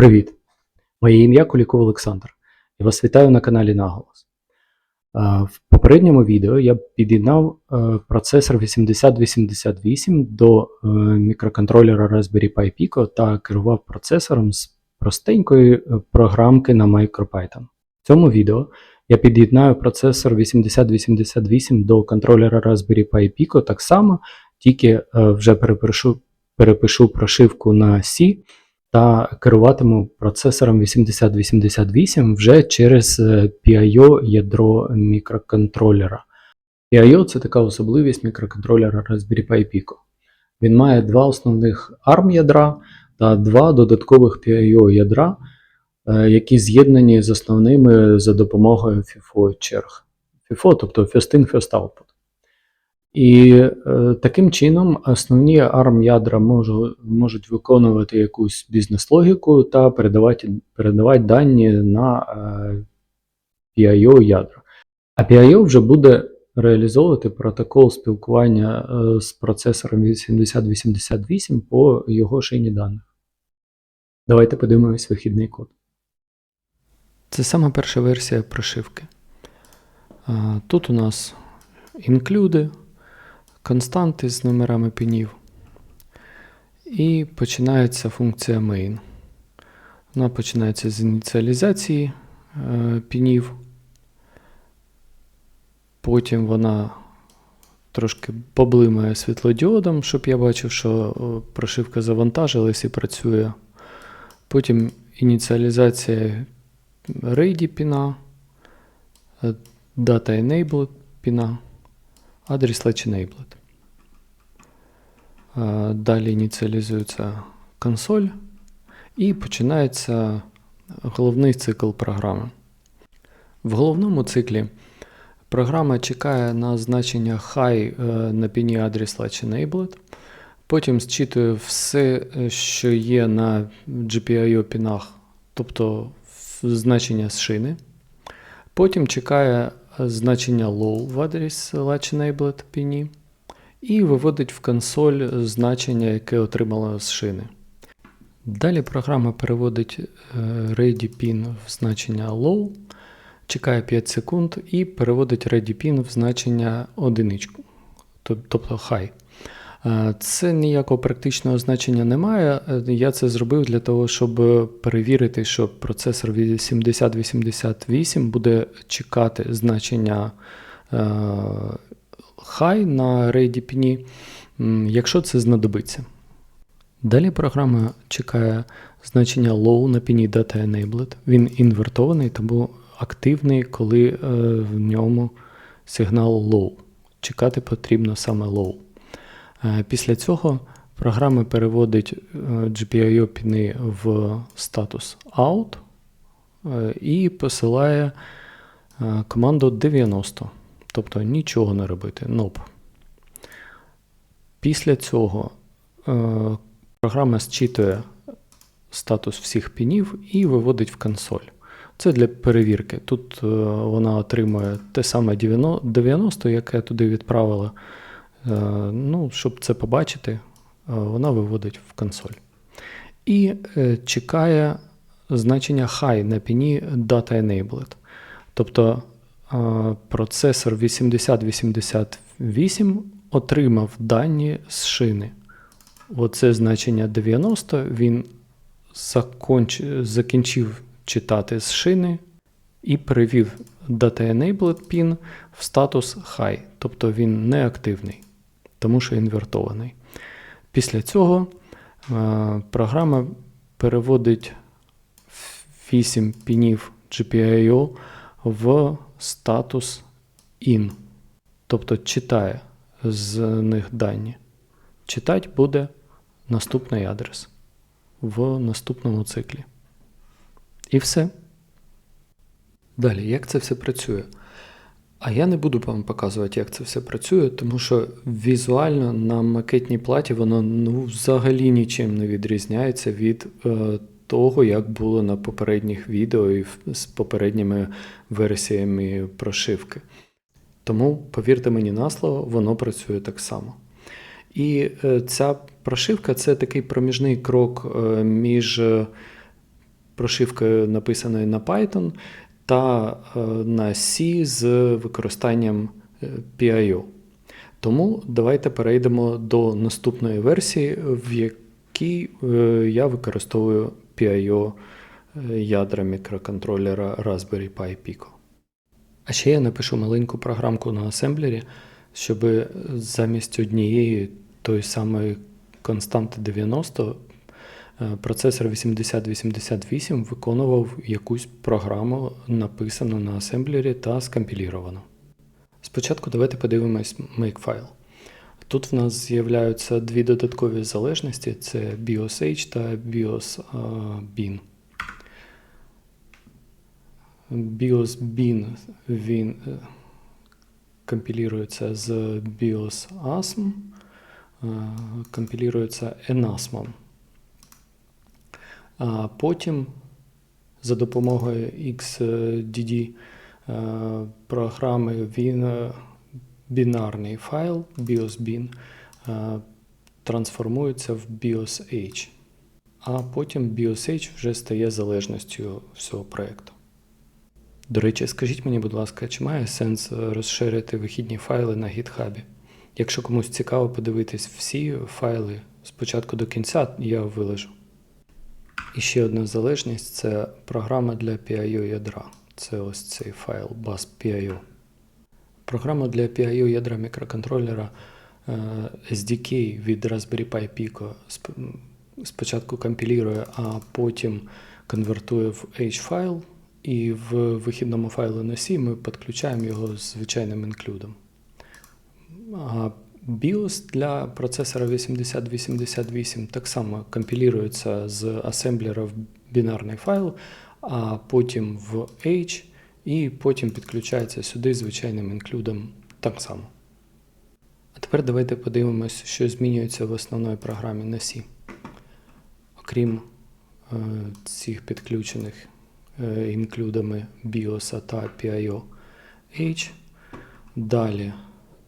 Привіт! Моє ім'я Куліков Олександр. Я вас вітаю на каналі Наголос. В попередньому відео я під'єднав е, процесор 8088 до е, мікроконтролера Raspberry Pi Pico та керував процесором з простенької е, програмки на MicroPython. В цьому відео я під'єднаю процесор 8088 до контролера Raspberry Pi Pico так само, тільки вже перепишу, перепишу прошивку на C та керуватиму процесором 8088 вже через е, PIO ядро мікроконтролера. PIO це така особливість мікроконтролера Raspberry Pi Pico. Він має два основних ARM ядра та два додаткових PIO ядра, е, які з'єднані з основними за допомогою FIFO черг. FIFO, тобто First In, First Output. І е, таким чином основні ARM ядра можу, можуть виконувати якусь бізнес-логіку та передавати, передавати дані на е, PIO ядра. А PIO вже буде реалізовувати протокол спілкування е, з процесором 8088 по його шині даних. Давайте подивимось вихідний код. Це саме перша версія прошивки. А, Тут у нас інклюди, константи з номерами пінів. І починається функція main. Вона починається з ініціалізації е, пінів. Потім вона трошки поблимає світлодіодом, щоб я бачив, що прошивка завантажилась і працює. Потім ініціалізація RAID піна, е, Data Enabled піна, адрес Latch Enabled. Е, Далі ініціалізується консоль і починається головний цикл програми. В головному циклі програма чекає на значення high е, на піні адрес Latch Enabled. Потім зчитує все, е, що є на GPIO пінах, тобто значення з шини. Потім чекає е, значення low в адрес Latch Enabled піні і виводить в консоль значення, яке отримала з шини. Далі програма переводить е, ready pin в значення low, чекає 5 секунд і переводить ready pin в значення одиничку, тобто high. Е, Це ніякого практичного значення немає. Е, Я це зробив для того, щоб перевірити, що процесор 8088 буде чекати значення е, high на піні, м, якщо це знадобиться. Далі програма чекає значення low на піні Data Enabled. Він інвертований, тому активний, коли в ньому сигнал low. Чекати потрібно саме low. Е, Після цього програма переводить е, GPIO піни в статус out е, і посилає команду 90. Тобто нічого не робити. Nope. Після цього програма зчитує статус всіх пінів і виводить в консоль. Це для перевірки. Тут вона отримує те саме 90, 90 яке туди відправила. Е, ну, щоб це побачити, е, вона виводить в консоль. І е, чекає значення high на піні Data Enabled. Тобто процесор 8088 отримав дані з шини. Оце значення 90 він законч... закінчив читати з шини і перевів Data Enabled pin в статус High, тобто він не активний, тому що інвертований. Після цього е, програма переводить 8 пінів GPIO в статус IN, тобто читає з них дані. Читати буде наступний адрес в наступному циклі. І все. Далі, як це все працює? А я не буду вам показувати, як це все працює, тому що візуально на макетній платі воно ну, взагалі нічим не відрізняється від е, того, як було на попередніх відео і з попередніми версіями прошивки. Тому, повірте мені на слово, воно працює так само. І е, ця прошивка це такий проміжний крок е, між е, прошивкою, написаною на Python, та е, на C з використанням е, PIO. Тому давайте перейдемо до наступної версії, в якій е, я використовую PIO ядра мікроконтролера Raspberry Pi Pico. А ще я напишу маленьку програмку на асемблері, щоб замість однієї тої самої константи 90 е, процесор 8088 виконував якусь програму, написану на асемблері та скомпіліровану. Спочатку давайте подивимось Makefile. Тут в нас з'являються дві додаткові залежності: це BIOS-H та BIOS-Bin. BIOS-Bin він е, компілюється з BIOS-ASM, е, компілюється ENASM. А потім за допомогою XDD е, програми він е, бінарний файл BIOS-bin е, трансформується в BIOS-H, а потім BIOS-H вже стає залежністю всього проєкту. До речі, скажіть мені, будь ласка, чи має сенс розширити вихідні файли на GitHub? Якщо комусь цікаво подивитись всі файли спочатку до кінця, я вилежу. І ще одна залежність це програма для PIO ядра. Це ось цей файл bus.pio. Програма для PIO ядра мікроконтролера е, SDK від Raspberry Pi Pico спочатку компілює, а потім конвертує в H-файл, і в вихідному файлу C ми підключаємо його з звичайним інклюдом. BIOS для процесора 8088 так само компілюється з асемблера в бінарний файл, а потім в H, і потім підключається сюди звичайним інклюдом так само. А тепер давайте подивимось, що змінюється в основній програмі на C. Окрім е, цих підключених е, інклюдами BIOS та PIO H. Далі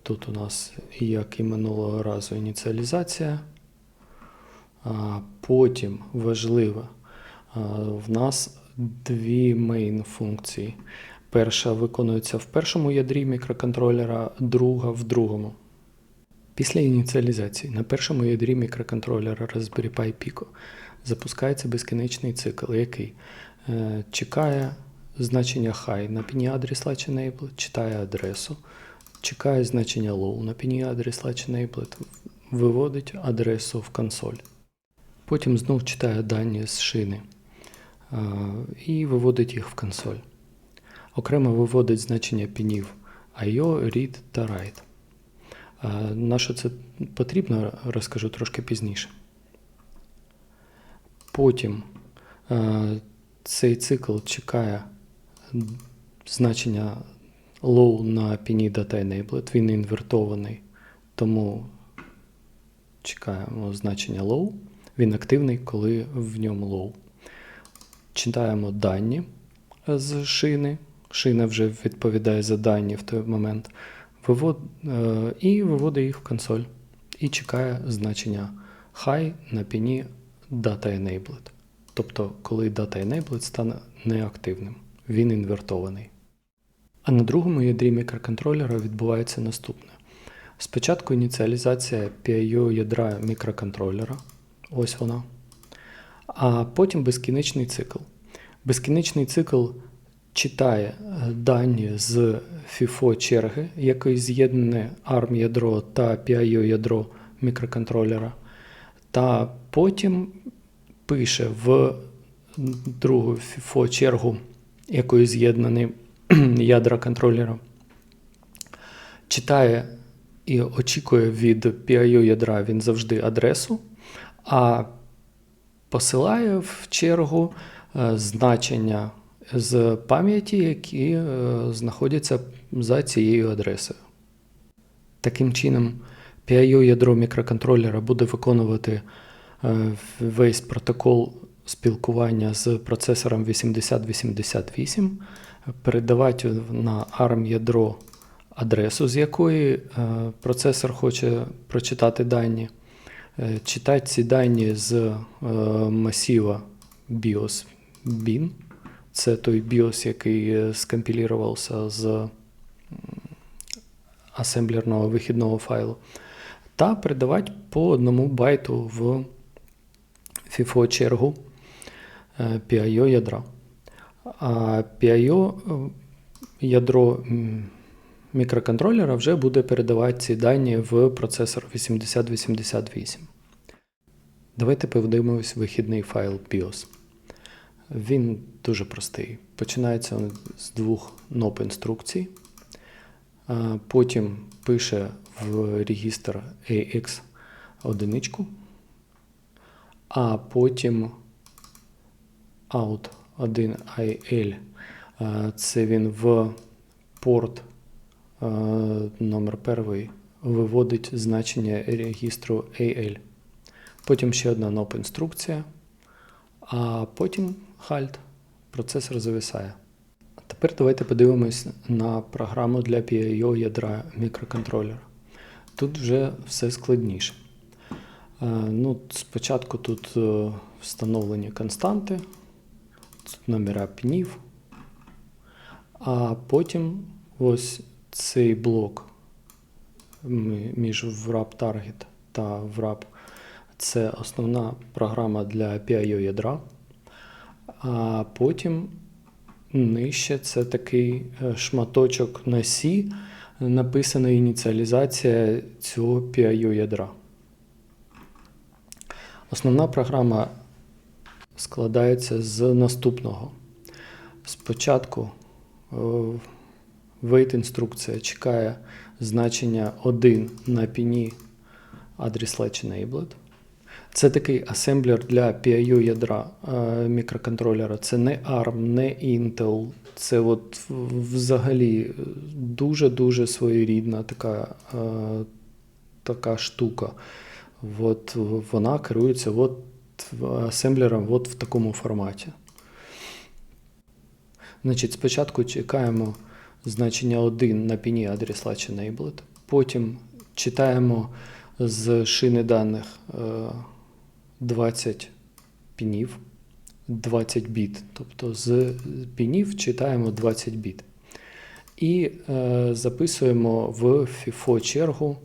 тут у нас, як і минулого разу, ініціалізація. Потім важливо, в нас дві main функції. Перша виконується в першому ядрі мікроконтролера, друга в другому. Після ініціалізації на першому ядрі мікроконтролера Raspberry Pi Pico запускається безкінечний цикл, який е, чекає значення high на піні address latch enabled, читає адресу, чекає значення low на піні address latch enabled, виводить адресу в консоль. Потім знов читає дані з шини і виводить їх в консоль. Окремо виводить значення пінів IO, read та write. На що це потрібно, розкажу трошки пізніше. Потім цей цикл чекає значення low на піні Data Enabled. Він інвертований, тому чекаємо значення low. Він активний, коли в ньому low. Читаємо дані з шини. Шина вже відповідає за дані в той момент. Вивод, е, і виводить їх в консоль. І чекає значення high на піні Data Enabled. Тобто, коли Data Enabled стане неактивним, він інвертований. А на другому ядрі мікроконтролера відбувається наступне. Спочатку ініціалізація PIO ядра мікроконтролера. Ось вона. А потім безкінечний цикл. Безкінечний цикл читає е, дані з FIFO черги, якої з'єднане ARM ядро та PIO ядро мікроконтролера, та потім пише в другу FIFO чергу, якою з'єднані ядра контролера, читає і очікує від PIO ядра він завжди адресу, а посилає в чергу е, значення з пам'яті, які е, знаходяться за цією адресою. Таким чином, PIO ядро мікроконтролера буде виконувати е, весь протокол спілкування з процесором 8088, передавати на ARM ядро адресу, з якої е, процесор хоче прочитати дані, е, читати ці дані з е, масива BIOS bin. Це той BIOS, який скомпілірувався з асемблерного вихідного файлу. Та передавати по одному байту в FIFO чергу PIO ядра. А PIO е, ядро мікроконтролера вже буде передавати ці дані в процесор 8088. Давайте подивимось вихідний файл BIOS. Він дуже простий. Починається з двох ноп інструкцій. Потім пише в регістр AX одиничку, а потім out 1 IL. Це він в порт а, номер перший виводить значення регістру AL. Потім ще одна ноп інструкція, а потім halt. Процесор зависає. Тепер давайте подивимось на програму для PIO ядра мікроконтролера. Тут вже все складніше. Е, Ну, спочатку тут е, встановлені константи, номера пнів, а потім ось цей блок між wrap target та wrap це основна програма для PIO ядра. А потім нижче це такий е, шматочок на C, написана ініціалізація цього PIO ядра. Основна програма складається з наступного. Спочатку wait інструкція чекає значення 1 на піні address latch enabled. Це такий асемблер для PIO ядра е, мікроконтролера. Це не ARM, не Intel. Це от взагалі дуже-дуже своєрідна така, е, така штука. От вона керується от асемблером от в такому форматі. Значить, спочатку чекаємо значення 1 на піні address latch enabled, потім читаємо з шини даних е, 20 пінів, 20 біт. Тобто з пінів читаємо 20 біт. І е, записуємо в FIFO чергу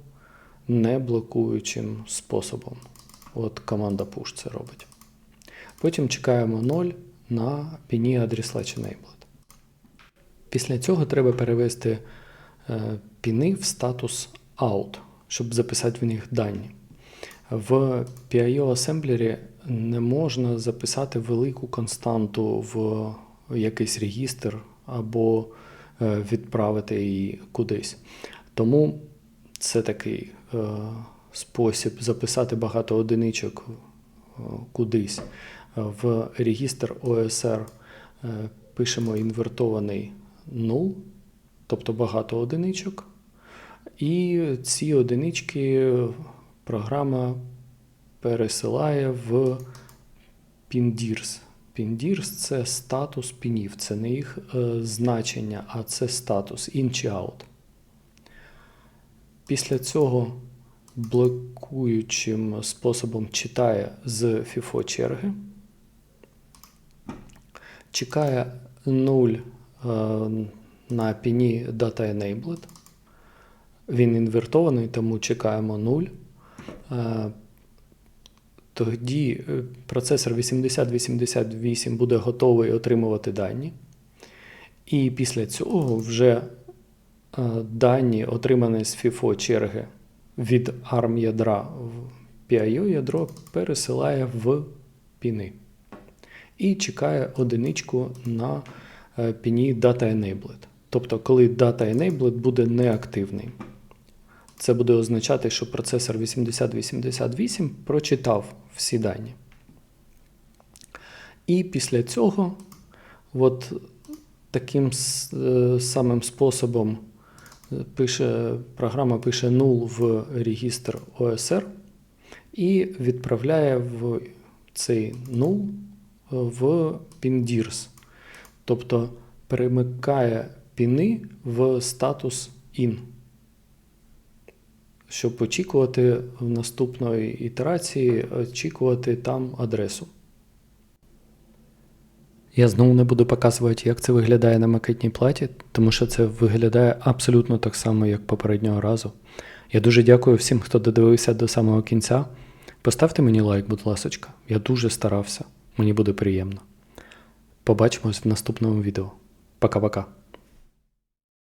не блокуючим способом. От команда push це робить. Потім чекаємо 0 на піні address latch enabled. Після цього треба перевести е, піни в статус out, щоб записати в них дані. В PIO асемблері не можна записати велику константу в якийсь регістр або е, відправити її кудись. Тому це такий е, спосіб записати багато одиничок е, кудись. В регістр OSR е, пишемо інвертований null, тобто багато одиничок. І ці одинички програма пересилає в PINDIRS. PINDIRS – це статус пінів, це не їх е, значення, а це статус in чи out. Після цього блокуючим способом читає з FIFO черги, чекає 0 е, на піні Data Enabled. Він інвертований, тому чекаємо 0. Е, Тоді е, процесор 8088 буде готовий отримувати дані. І після цього вже дані, отримані з FIFO черги від ARM ядра в PIO ядро, пересилає в піни. І чекає одиничку на е, піні Data Enabled. Тобто, коли Data Enabled буде неактивний. Це буде означати, що процесор 8088 прочитав всі дані. І після цього, от таким е, самим способом пише, програма пише null в регістр OSR і відправляє в цей null в PINDIRS. Тобто перемикає піни в статус in щоб очікувати в наступної ітерації, очікувати там адресу. Я знову не буду показувати, як це виглядає на макетній платі, тому що це виглядає абсолютно так само, як попереднього разу. Я дуже дякую всім, хто додивився до самого кінця. Поставте мені лайк, будь ласочка. Я дуже старався. Мені буде приємно. Побачимось в наступному відео. Пока-пока.